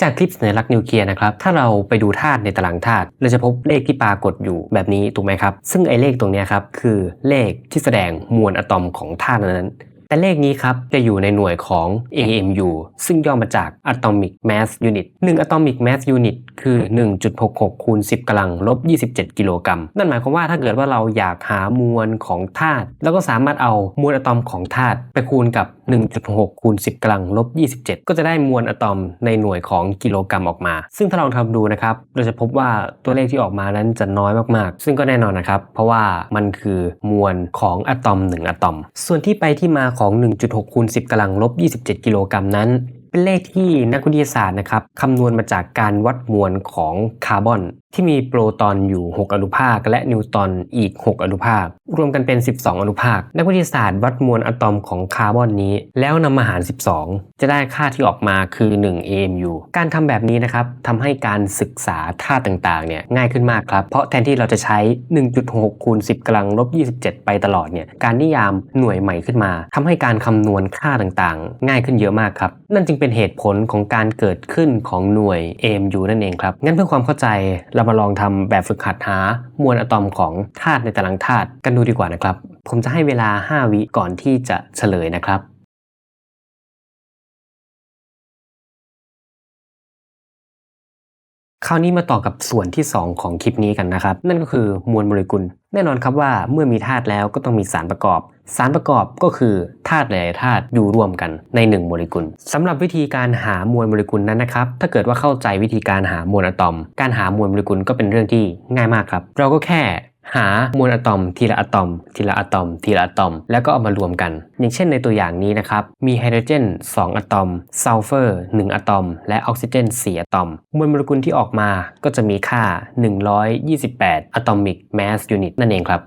จากคลิปสัญลักษณ์นิวเคลียร์นะครับ ถ้าเราไปดูธาตุในตารางธาตุ เราจะพบเลขที่ปรากฏอยู่แบบนี้ถูกไหมครับ ซึ่งไอ้เลขตรงนี้ครับคือเลขที่แสดงมวลอะตอมของธาตุนั้น แต่เลขนี้ครับจะอยู่ในหน่วยของ AMU ซึ่งย่อมาจาก Atomic Mass Unit 1 Atomic Mass Unit คือ 1.66คูณ10กำลังลบ 27 กิโลกรัม นั่นหมายความว่าถ้าเกิดว่าเราอยากหามวลของธาตุแล้วก็สามารถเอามวลอะตอมของธาตุไปคูณกับ 1.6คูณ10กำลังลบ 27 ก็จะได้มวลอะตอมในหน่วยของกิโลกรัมออกมา ซึ่งถ้าเราทำดูนะครับเราจะพบว่าตัวเลขที่ออกมานั้นจะน้อยมากๆ ซึ่งก็แน่นอนนะครับ เพราะว่ามันคือมวลของอะตอม 1 อะตอม ส่วนที่ไปที่มาของ 1.6คูณ10กำลังลบ 27 กิโลกรัมนั้น เป็นเลขที่นักวิทยาศาสตร์นะครับคำนวณมาจากการวัดมวลของคาร์บอน ที่มีโปรตอนอยู่ 6 อนุภาค และนิวตรอนอีก 6 อนุภาค รวมกันเป็น 12 อนุภาค นักวิทยาศาสตร์วัดมวลอะตอมของคาร์บอนนี้ แล้วนำมาหาร 12 จะได้ค่าที่ออกมาคือ 1 AMU การทำแบบนี้นะครับทำให้การศึกษาธาตุต่างๆเนี่ยง่ายขึ้นมากครับ เพราะแทนที่เราจะใช้ 1.6คูณ10กำลังลบ 27 ไปตลอดเนี่ยการนิยามหน่วยใหม่ขึ้นมาทำให้การคำนวณค่าต่างๆ ง่ายขึ้นเยอะมากครับนั่นจึงเป็นเหตุผลของการเกิดขึ้นของหน่วย AMU นั่นเองครับ งั้นเพื่อความเข้าใจเรามาลองทำแบบฝึกหัดหามวลอะตอมของธาตุในตารางธาตุกันดูดีกว่านะครับ ผมจะให้เวลา 5 วิก่อนที่จะเฉลยนะครับคราวนี้มาต่อกับส่วนที่ 2 ของคลิปนี้กันนะครับ นั่นก็คือมวลโมเลกุล แน่นอนครับว่าเมื่อมีธาตุแล้วก็ต้องมีสารประกอบ สารประกอบก็คือธาตุหลายๆธาตุอยู่รวมกันใน1โมเลกุลสำหรับวิธีการหามวลโมเลกุลนั้นนะครับ ถ้าเกิดว่าเข้าใจวิธีการหามวลอะตอม การหามวลโมเลกุลก็เป็นเรื่องที่ง่ายมากครับ เราก็แค่ หามวลอะตอมทีละอะตอม ทีละอะตอม ทีละอะตอม แล้วก็เอามารวมกัน อย่างเช่นในตัวอย่างนี้นะครับ มีไฮโดรเจน 2 อะตอม ซัลเฟอร์ 1 อะตอม และออกซิเจน 4 อะตอม มวลโมเลกุลที่ออกมาก็จะมีค่า 128 อะตอมิกแมสยูนิตนั่นเองครับ